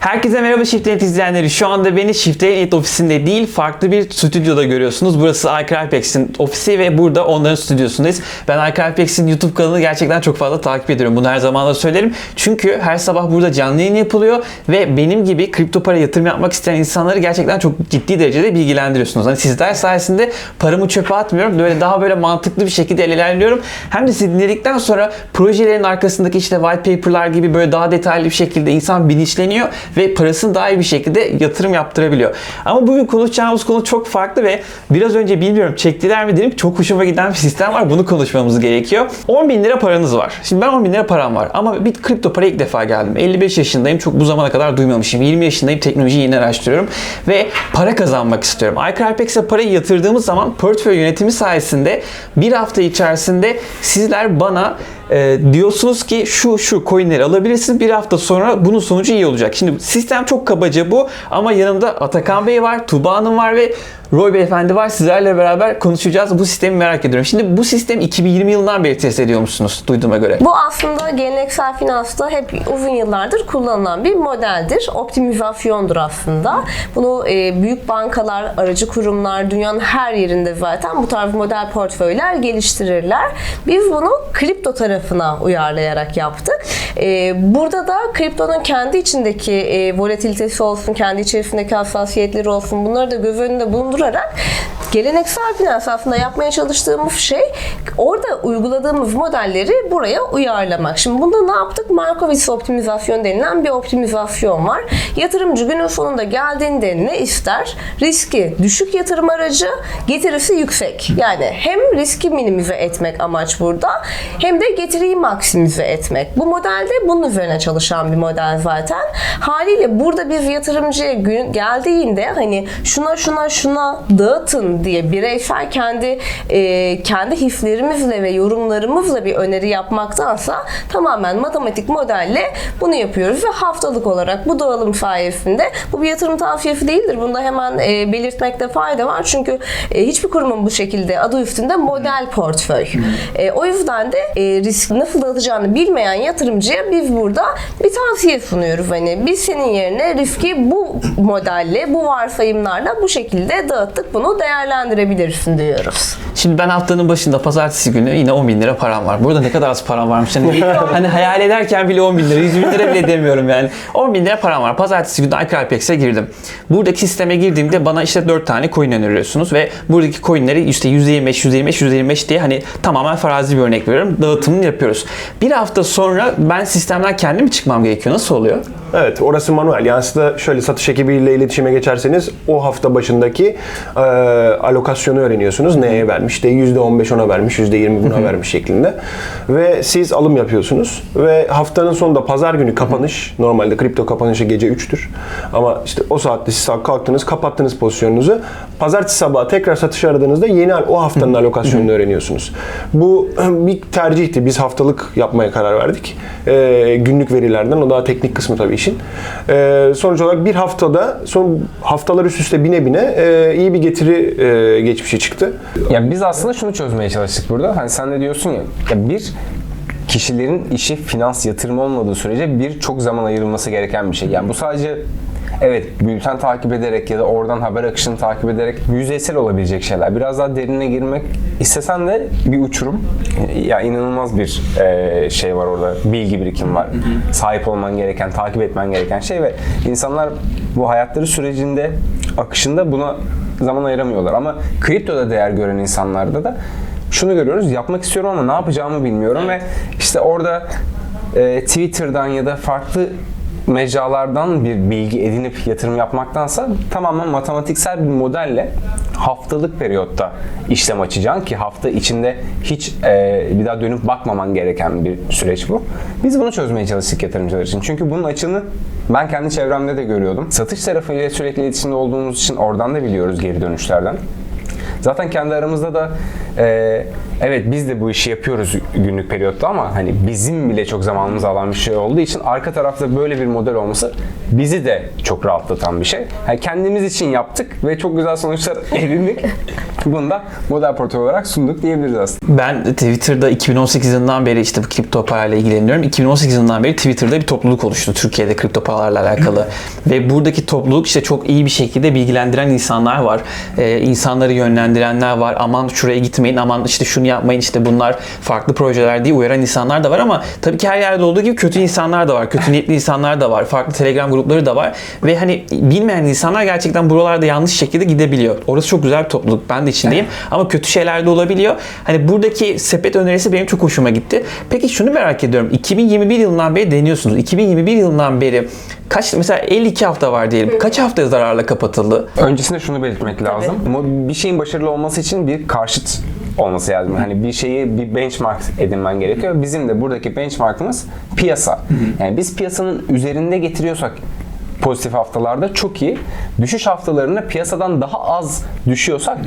Herkese merhaba Shift.net izleyenleri. Şu anda beni Shift.net ofisinde değil farklı bir stüdyoda görüyorsunuz. Burası iCrypex'in ofisi ve burada onların stüdyosundayız. Ben iCrypex'in YouTube kanalını gerçekten çok fazla takip ediyorum. Bunu her zaman da söylerim. Çünkü her sabah burada canlı yayın yapılıyor ve benim gibi kripto para yatırım yapmak isteyen insanları gerçekten çok ciddi derecede bilgilendiriyorsunuz. Hani sizler sayesinde paramı çöpe atmıyorum. Böyle daha böyle mantıklı bir şekilde ilerliyorum. Hem de sizi dinledikten sonra projelerin arkasındaki işte white paper'lar gibi böyle daha detaylı bir şekilde insan bilinçleniyor ve parasını daha iyi bir şekilde yatırım yaptırabiliyor. Ama bugün konuşacağımız konu çok farklı ve biraz önce bilmiyorum çektiler mi dedim çok hoşuma giden bir sistem var. Bunu konuşmamız gerekiyor. 10 bin lira paranız var. Şimdi ben 10 bin lira param var ama bir kripto para ilk defa geldim. 55 yaşındayım. Çok bu zamana kadar duymamışım. 20 yaşındayım. Teknolojiyi yeni araştırıyorum ve para kazanmak istiyorum. iCrypex'e parayı yatırdığımız zaman portföy yönetimi sayesinde bir hafta içerisinde sizler bana e, diyorsunuz ki şu şu coinleri alabilirsiniz. Bir hafta sonra bunun sonucu iyi olacak. Şimdi sistem çok kabaca bu ama yanımda Atakan Bey var, Tuba Hanım var ve Roy Beyefendi var. Sizlerle beraber konuşacağız. Bu sistemi merak ediyorum. Şimdi bu sistem 2020 yılından beri test ediyormuşsunuz duyduğuma göre. Bu aslında geleneksel finansta hep uzun yıllardır kullanılan bir modeldir. Optimizasyondur aslında. Bunu e, büyük bankalar, aracı kurumlar, dünyanın her yerinde zaten bu tarz model portföyler geliştirirler. Biz bunu kripto tarafına uyarlayarak yaptık. E, burada da kriptonun kendi içindeki e, volatilitesi olsun, kendi içerisindeki hassasiyetleri olsun bunları da göz önünde bulundurarak geleneksel finans aslında yapmaya çalıştığımız şey orada uyguladığımız modelleri buraya uyarlamak. Şimdi bunda ne yaptık? Markowitz optimizasyon denilen bir optimizasyon var. Yatırımcı günün sonunda geldiğinde ne ister? Riski düşük yatırım aracı, getirisi yüksek. Yani hem riski minimize etmek amaç burada hem de getiriyi maksimize etmek. Bu modelde bunun üzerine çalışan bir model zaten. Haliyle burada bir yatırımcıya gün geldiğinde hani şuna şuna şuna dağıtın diye bireysel kendi e, kendi hislerimizle ve yorumlarımızla bir öneri yapmaktansa tamamen matematik modelle bunu yapıyoruz ve haftalık olarak bu dağılım sayesinde bu bir yatırım tavsiyesi değildir. Bunda hemen e, belirtmekte fayda var. Çünkü e, hiçbir kurumun bu şekilde adı üstünde model portföy. E, o yüzden de e, risk nasıl dağıtacağını bilmeyen yatırımcıya biz burada bir tavsiye sunuyoruz. Hani biz senin yerine riski bu modelle, bu varsayımlarla bu şekilde dağıttık. Bunu değerlendirebilirsin diyoruz. Şimdi ben haftanın başında pazartesi günü yine 10 bin lira param var. Burada ne kadar az param varmış. Hani, hani hayal ederken bile 10 bin lira, 100 bin lira bile demiyorum yani. 10 bin lira param var. Pazartesi günü iCrypex'e girdim. Buradaki sisteme girdiğimde bana işte 4 tane coin öneriyorsunuz ve buradaki coinleri işte %25, %25, %25 diye hani tamamen farazi bir örnek veriyorum. Dağıtımını yapıyoruz. Bir hafta sonra ben sistemden kendim mi çıkmam gerekiyor? Nasıl oluyor? Evet orası manuel. Yani aslında şöyle satış ekibiyle iletişime geçerseniz o hafta başındaki e, alokasyonu öğreniyorsunuz. Neye vermiş? İşte %15 ona vermiş, %20 buna vermiş şeklinde. Ve siz alım yapıyorsunuz. Ve haftanın sonunda pazar günü kapanış. Normalde kripto kapanışı gece 3'tür. Ama işte o saatte siz kalktınız, kapattınız pozisyonunuzu. Pazartesi sabahı tekrar satış aradığınızda yeni o haftanın alokasyonunu öğreniyorsunuz. Bu bir tercihti. Biz haftalık yapmaya karar verdik. E, günlük verilerden. O daha teknik kısmı tabii işin. E, sonuç olarak bir haftada son haftalar üst üste bine bine e, iyi bir getiri e, geçmişi çıktı. Ya biz aslında şunu çözmeye çalıştık burada. Hani sen de diyorsun ya, ya bir kişilerin işi finans yatırım olmadığı sürece bir çok zaman ayrılması gereken bir şey. Yani bu sadece evet bülten takip ederek ya da oradan haber akışını takip ederek yüzeysel olabilecek şeyler. Biraz daha derine girmek istesen de bir uçurum. Ya inanılmaz bir e, şey var orada. Bilgi birikimi var. Sahip olman gereken, takip etmen gereken şey ve insanlar bu hayatları sürecinde akışında buna zaman ayıramıyorlar. Ama kriptoda değer gören insanlarda da şunu görüyoruz. Yapmak istiyorum ama ne yapacağımı bilmiyorum ve işte orada e, Twitter'dan ya da farklı mecralardan bir bilgi edinip yatırım yapmaktansa tamamen matematiksel bir modelle haftalık periyotta işlem açacaksın ki hafta içinde hiç e, bir daha dönüp bakmaman gereken bir süreç bu. Biz bunu çözmeye çalıştık yatırımcılar için. Çünkü bunun açığını ben kendi çevremde de görüyordum. Satış tarafıyla sürekli iletişimde olduğumuz için oradan da biliyoruz geri dönüşlerden. Zaten kendi aramızda da e, evet biz de bu işi yapıyoruz günlük periyotta ama hani bizim bile çok zamanımızı alan bir şey olduğu için arka tarafta böyle bir model olması bizi de çok rahatlatan bir şey. Yani kendimiz için yaptık ve çok güzel sonuçlar edindik. Bunu da model portföy olarak sunduk diyebiliriz aslında. Ben Twitter'da 2018 yılından beri işte bu kripto parayla ilgileniyorum. 2018 yılından beri Twitter'da bir topluluk oluştu Türkiye'de kripto paralarla alakalı. Ve buradaki topluluk işte çok iyi bir şekilde bilgilendiren insanlar var. Ee, insanları yönlendirenler var. Aman şuraya gitmeyin, aman işte şunu yapmayın, işte bunlar farklı projeler diye uyaran insanlar da var ama tabii ki her yerde olduğu gibi kötü insanlar da var. Kötü niyetli insanlar da var. Farklı Telegram grupları da var. Ve hani bilmeyen insanlar gerçekten buralarda yanlış şekilde gidebiliyor. Orası çok güzel bir topluluk. Ben de içindeyim. Ama kötü şeyler de olabiliyor. Hani buradaki sepet önerisi benim çok hoşuma gitti. Peki şunu merak ediyorum. 2021 yılından beri deniyorsunuz. 2021 yılından beri kaç mesela 52 hafta var diyelim. Kaç hafta zararla kapatıldı? Öncesinde şunu belirtmek lazım. Bir şeyin başarılı olması için bir karşıt olması lazım. Hani bir şeyi bir benchmark edinmen gerekiyor. Bizim de buradaki benchmarkımız piyasa. Yani biz piyasanın üzerinde getiriyorsak pozitif haftalarda çok iyi. Düşüş haftalarında piyasadan daha az düşüyorsak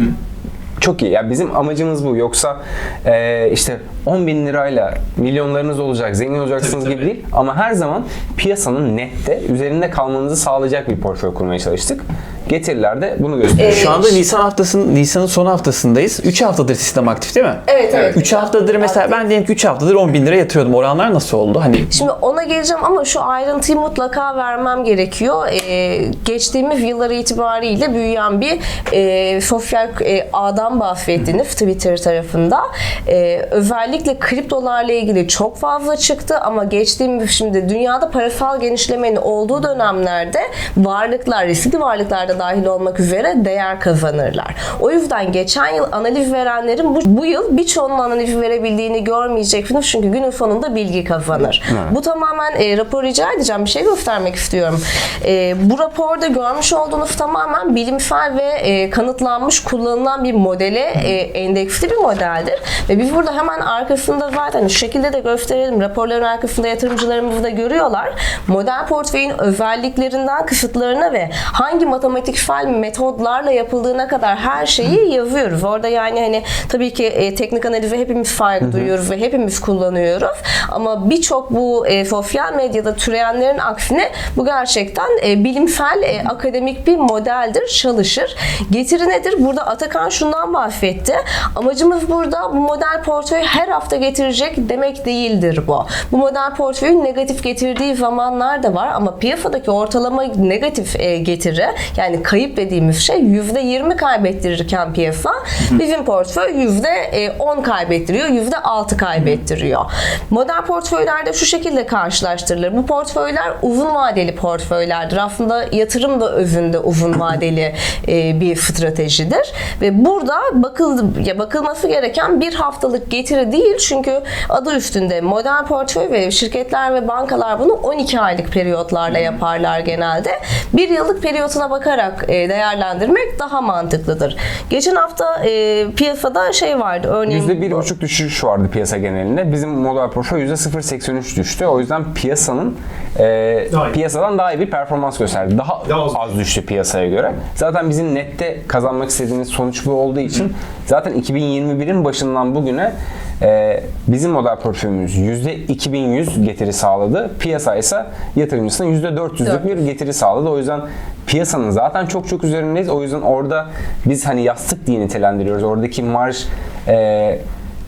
çok iyi. Yani bizim amacımız bu. Yoksa e, işte 10 bin lirayla milyonlarınız olacak, zengin olacaksınız gibi değil. Ama her zaman piyasanın nette üzerinde kalmanızı sağlayacak bir portföy kurmaya çalıştık. Getiriler de bunu gösteriyor. Şu anda Nisan haftasının Nisan'ın son haftasındayız. 3 haftadır sistem aktif değil mi? Evet evet. 3 haftadır mesela ben diyelim ki 3 haftadır 10 bin lira yatırıyordum. Oranlar nasıl oldu? Hani Şimdi ona geleceğim ama şu ayrıntıyı mutlaka vermem gerekiyor. Ee, geçtiğimiz yıllar itibariyle büyüyen bir e, sosyal e, ağdan bahsettiniz Twitter tarafında. Ee, özellikle kriptolarla ilgili çok fazla çıktı ama geçtiğimiz şimdi dünyada parasal genişlemenin olduğu dönemlerde varlıklar, riskli varlıklar da dahil olmak üzere değer kazanırlar. O yüzden geçen yıl analiz verenlerin bu, bu yıl birçoğunun analiz verebildiğini görmeyeceksiniz çünkü günün sonunda bilgi kazanır. Bu tamamen e, rapor rica edeceğim. Bir şey göstermek istiyorum. E, bu raporda görmüş olduğunuz tamamen bilimsel ve e, kanıtlanmış kullanılan bir modele e, endeksli bir modeldir. Ve biz burada hemen arkasında zaten şu şekilde de gösterelim. Raporların arkasında yatırımcılarımız da görüyorlar. Model portföyün özelliklerinden kısıtlarına ve hangi matematiksel metodlarla yapıldığına kadar her şeyi yazıyoruz. Orada yani hani tabii ki e, teknik analize hepimiz saygı duyuyoruz ve hepimiz kullanıyoruz. Ama birçok bu e, sosyal medyada türeyenlerin aksine bu gerçekten e, bilimsel e, akademik bir modeldir, çalışır. Getiri nedir? Burada Atakan şundan bahsetti. Amacımız burada bu model portföyü her hafta getirecek demek değildir bu. Bu model portföyün negatif getirdiği zamanlar da var ama piyasadaki ortalama negatif e, getiri yani kayıp dediğimiz şey %20 kaybettirirken piyasa bizim portföy %10 kaybettiriyor, %6 kaybettiriyor. Model portföylerde şu şekilde karşılaştırılır. Bu portföyler uzun vadeli portföylerdir. Aslında yatırım da özünde uzun vadeli e, bir stratejidir. Ve burada bakıl, ya bakılması gereken bir haftalık getiri değil. Çünkü adı üstünde model portföy ve şirketler ve bankalar bunu 12 aylık periyotlarla yaparlar genelde. Bir yıllık periyotuna bakarak e, değerlendirmek daha mantıklıdır. Geçen hafta e, piyasada şey vardı örneğin %1,5 düşüş vardı piyasa genelinde. Bizim model portföy %0,83 düştü. O yüzden piyasanın e, Daha piyasadan daha iyi bir performans gösterdi. Daha, Daha az. az düştü piyasaya göre. Zaten bizim nette kazanmak istediğimiz sonuç bu olduğu için zaten 2021'in başından bugüne e, bizim model portföyümüz %2100 getiri sağladı. Piyasa ise yatırımcısına %400'lük bir getiri sağladı. O yüzden piyasanın zaten çok çok üzerindeyiz. O yüzden orada biz hani yastık diye nitelendiriyoruz. Oradaki marj e,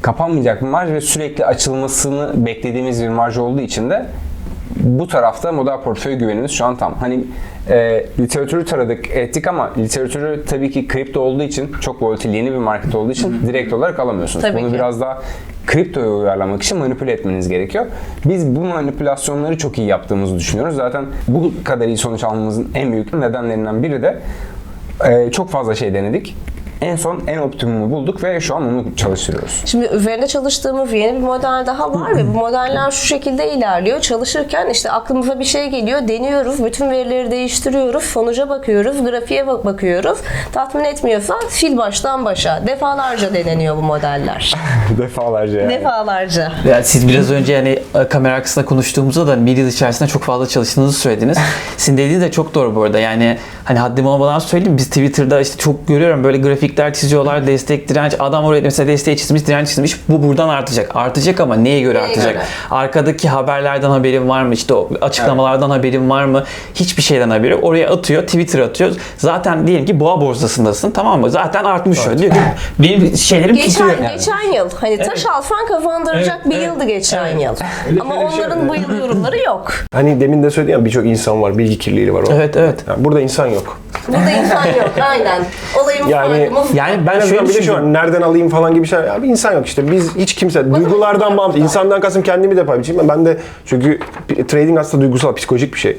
kapanmayacak bir marj ve sürekli açılmasını beklediğimiz bir marj olduğu için de bu tarafta model portföy güvenimiz şu an tam. Hani e, literatürü taradık ettik ama literatürü tabii ki kripto olduğu için çok volatil yeni bir market olduğu için direkt olarak alamıyorsunuz. Tabii Bunu ki. biraz daha kriptoya uyarlamak için manipüle etmeniz gerekiyor. Biz bu manipülasyonları çok iyi yaptığımızı düşünüyoruz. Zaten bu kadar iyi sonuç almamızın en büyük nedenlerinden biri de e, çok fazla şey denedik. En son en optimumu bulduk ve şu an onu çalıştırıyoruz. Şimdi üzerinde çalıştığımız yeni bir model daha var ve bu modeller şu şekilde ilerliyor. Çalışırken işte aklımıza bir şey geliyor, deniyoruz, bütün verileri değiştiriyoruz, sonuca bakıyoruz, grafiğe bak bakıyoruz. Tatmin etmiyorsa sil baştan başa. Defalarca deneniyor bu modeller. Defalarca yani. Defalarca. Yani siz biraz önce hani e, kamera arkasında konuştuğumuzda da bir yıl içerisinde çok fazla çalıştığınızı söylediniz. Sizin dediğiniz de çok doğru bu arada. Yani hani haddim olmadan söyleyeyim biz Twitter'da işte çok görüyorum böyle grafikler çiziyorlar destek direnç. Adam oraya mesela desteği çizmiş direnç çizmiş. Bu buradan artacak. Artacak ama neye göre Neye artacak? göre? arkadaki haberlerden haberin var mı? İşte o açıklamalardan haberin var mı? Hiçbir şeyden haberi oraya atıyor Twitter atıyor. Zaten diyelim ki boğa borsasındasın tamam mı? Zaten artmış şöyle diyor ki benim şeylerim tutuyor Geçen, geçen yıl hani taş alsan kafandıracak bir yıldı geçen yıl. Ama şöyle bir şey onların bu yıl yorumları yok. Hani demin de söyledim ya birçok insan var, bilgi kirliliği var. o. evet evet. Yani burada insan yok. Burada insan yok aynen. Olayımız Yani- yani En ben azından şöyle bir de şu düşünüyorum an nereden alayım falan gibi şeyler. Abi insan yok işte. Biz hiç kimse duygulardan bağımsız. İnsandan kasım kendimi de paylaşayım. Ben de çünkü trading aslında duygusal, psikolojik bir şey.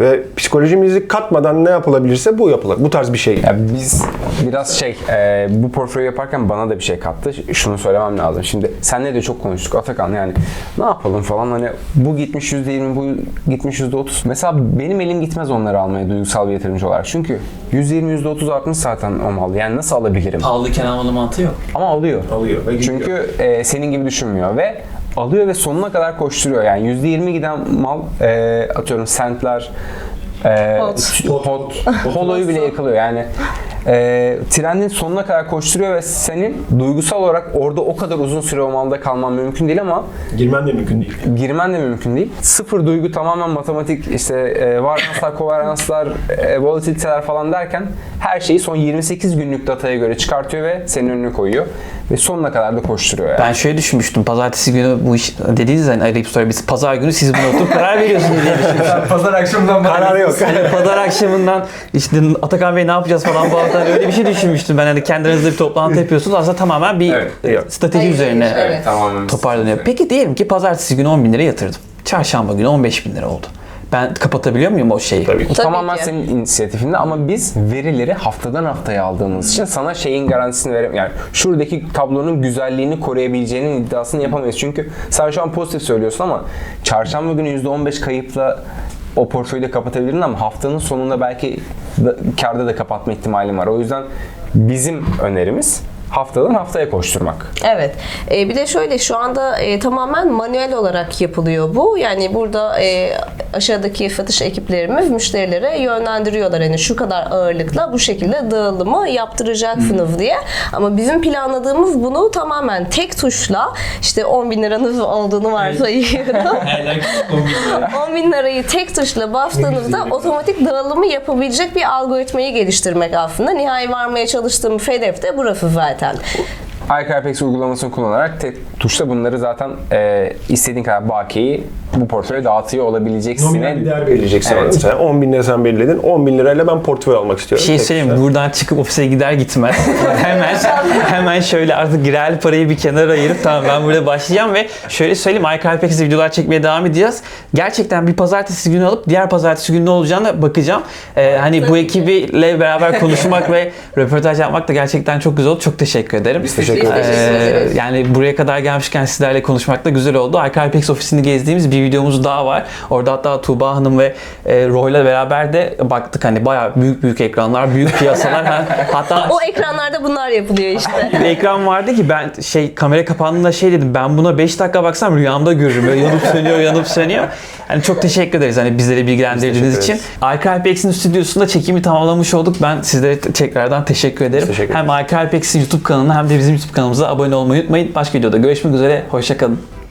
Ve psikolojimizi katmadan ne yapılabilirse bu yapılır. Bu tarz bir şey. Ya biz biraz şey, e, bu portföyü yaparken bana da bir şey kattı. Şunu söylemem lazım. Şimdi senle de çok konuştuk Atakan yani ne yapalım falan hani bu gitmiş %20, bu gitmiş %30. Mesela benim elim gitmez onları almaya duygusal bir yatırımcı olarak. Çünkü %20, %30 artmış zaten o mal. Yani nasıl alabilirim? pahalıyken almanın mantığı yok Ama alıyor. Alıyor ve gidiyor. Çünkü e, senin gibi düşünmüyor ve alıyor ve sonuna kadar koşturuyor. Yani %20 giden mal e, atıyorum sentler e, Pot. pot, poloyu bile yakalıyor. Yani e, trendin sonuna kadar koşturuyor ve senin duygusal olarak orada o kadar uzun süre o malda kalman mümkün değil ama Girmen de mümkün değil. girmen de mümkün değil. Sıfır duygu tamamen matematik işte e, varyanslar, kovaranslar, e, volatiliteler falan derken her şeyi son 28 günlük dataya göre çıkartıyor ve senin önüne koyuyor. Ve sonuna kadar da koşturuyor yani. Ben şöyle düşünmüştüm. Pazartesi günü bu iş dediğiniz hani arayıp sonra biz pazar günü siz bunu oturup karar veriyorsunuz diye düşünmüştüm. Pazar akşamından Kararı yok. Hani pazar akşamından işte Atakan Bey ne yapacağız falan bu hafta öyle bir şey düşünmüştüm. Ben hani kendi aranızda bir toplantı yapıyorsunuz. Aslında tamamen bir Evet. e, strateji Hayır, üzerine evet. Evet, tamamen. toparlanıyor. Peki diyelim ki pazartesi günü 10 bin lira yatırdım. Çarşamba günü 15 bin lira oldu. Ben kapatabiliyor muyum o şeyi? Tabii. Bu Tabii tamamen ki. senin inisiyatifinde ama biz verileri haftadan haftaya aldığımız için sana şeyin garantisini verem yani şuradaki tablonun güzelliğini koruyabileceğinin iddiasını yapamayız. Çünkü sen şu an pozitif söylüyorsun ama çarşamba günü %15 kayıpla o portföyü de kapatabilirdin ama haftanın sonunda belki da, karda da kapatma ihtimalin var. O yüzden bizim önerimiz haftadan haftaya koşturmak. Evet. E, bir de şöyle şu anda e, tamamen manuel olarak yapılıyor bu. Yani burada e, aşağıdaki satış ekiplerimiz müşterilere yönlendiriyorlar. Hani şu kadar ağırlıkla bu şekilde dağılımı yaptıracaksınız diye. Ama bizim planladığımız bunu tamamen tek tuşla işte 10 bin liranız olduğunu varsayıyorum. 10 bin lirayı tek tuşla bastığınızda otomatik dağılımı yapabilecek bir algoritmayı geliştirmek aslında. Nihai varmaya çalıştığım hedef de burası zaten. iCarpex uygulamasını kullanarak tek tuşla bunları zaten e, istediğin kadar bakiyeyi bu portföye dağıtıyor olabileceksin. Nominal bir değer belirleyeceksin. Evet. Mesela 10 bin lira sen belirledin. 10 bin lirayla ben portföy almak Bir istiyorum. şey söyleyeyim mi? Buradan çıkıp ofise gider gitmez hemen hemen şöyle artık reel parayı bir kenara ayırıp tamam ben burada başlayacağım ve şöyle söyleyeyim iCarpex'e videolar çekmeye devam edeceğiz. Gerçekten bir pazartesi günü alıp diğer pazartesi günü ne olacağına bakacağım. Ee, hani bu ekibiyle beraber konuşmak ve röportaj yapmak da gerçekten çok güzel oldu. Çok teşekkür ederim. Biz teşekkür ederiz. ederiz. yani buraya kadar gelmişken sizlerle konuşmak da güzel oldu. iCarpex ofisini gezdiğimiz bir videomuz daha var. Orada hatta Tuğba Hanım ve e, Roy'la beraber de baktık hani bayağı büyük büyük ekranlar, büyük piyasalar. Ha- hatta O ekranlarda bunlar yapılıyor işte. bir ekran vardı ki ben şey kamera kapandığında şey dedim ben buna 5 dakika baksam rüyamda görürüm. Böyle yanıp sönüyor yanıp sönüyor. Yani çok teşekkür ederiz hani bizleri bilgilendirdiğiniz için. teşekkür iCarpex'in stüdyosunda çekimi tamamlamış olduk. Ben sizlere te- tekrardan teşekkür ederim. teşekkür hem iCarpex'in YouTube kanalına hem de bizim YouTube kanalımıza abone olmayı unutmayın. Başka videoda görüşmek üzere. Hoşçakalın.